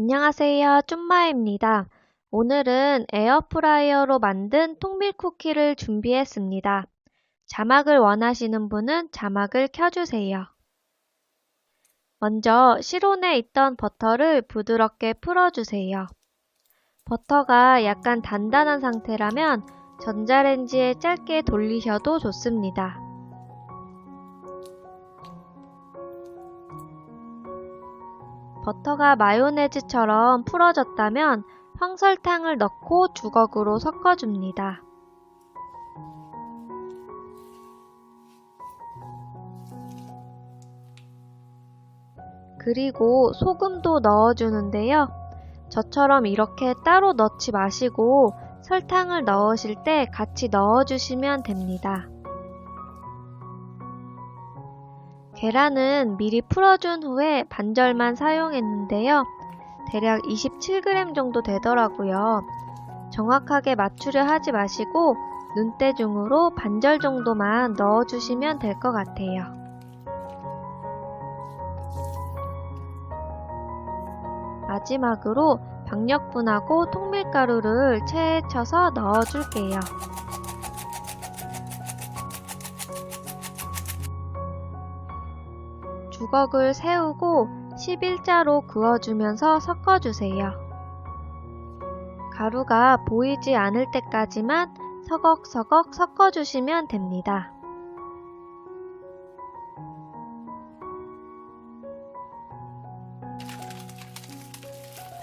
안녕하세요. 쭌마입니다. 오늘은 에어프라이어로 만든 통밀 쿠키를 준비했습니다. 자막을 원하시는 분은 자막을 켜주세요. 먼저 실온에 있던 버터를 부드럽게 풀어주세요. 버터가 약간 단단한 상태라면 전자레인지에 짧게 돌리셔도 좋습니다. 버터가 마요네즈처럼 풀어졌다면 황설탕을 넣고 주걱으로 섞어줍니다. 그리고 소금도 넣어주는데요. 저처럼 이렇게 따로 넣지 마시고 설탕을 넣으실 때 같이 넣어주시면 됩니다. 계란은 미리 풀어준 후에 반절만 사용했는데요. 대략 27g 정도 되더라고요. 정확하게 맞추려 하지 마시고 눈대중으로 반절 정도만 넣어주시면 될 것 같아요. 마지막으로 박력분하고 통밀가루를 체에 쳐서 넣어줄게요. 주걱을 세우고 11자로 그어주면서 섞어주세요. 가루가 보이지 않을 때까지만 서걱서걱 섞어주시면 됩니다.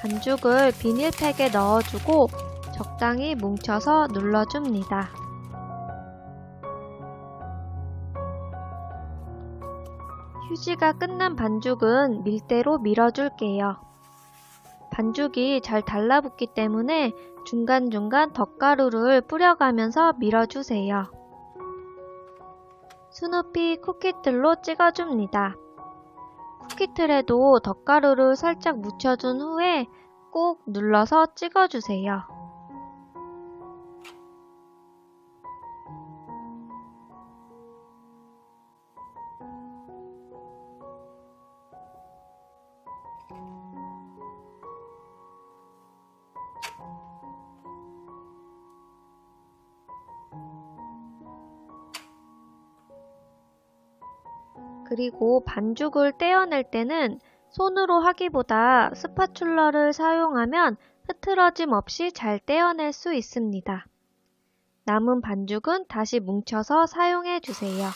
반죽을 비닐팩에 넣어주고 적당히 뭉쳐서 눌러줍니다. 휴지가 끝난 반죽은 밀대로 밀어줄게요. 반죽이 잘 달라붙기 때문에 중간중간 덧가루를 뿌려가면서 밀어주세요. 스누피 쿠키틀로 찍어줍니다. 쿠키틀에도 덧가루를 살짝 묻혀준 후에 꾹 눌러서 찍어주세요. 그리고 반죽을 떼어낼 때는 손으로 하기보다 스파츌러를 사용하면 흐트러짐 없이 잘 떼어낼 수 있습니다. 남은 반죽은 다시 뭉쳐서 사용해 주세요.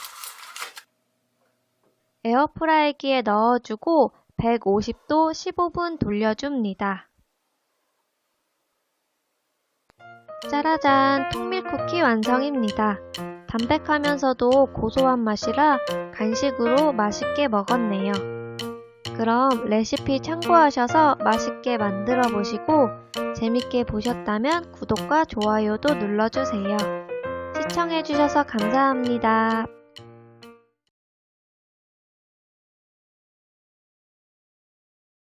에어프라이기에 넣어주고 150도 15분 돌려줍니다. 짜라잔 통밀 쿠키 완성입니다. 담백하면서도 고소한 맛이라 간식으로 맛있게 먹었네요. 그럼 레시피 참고하셔서 맛있게 만들어 보시고 재밌게 보셨다면 구독과 좋아요도 눌러주세요. 시청해주셔서 감사합니다.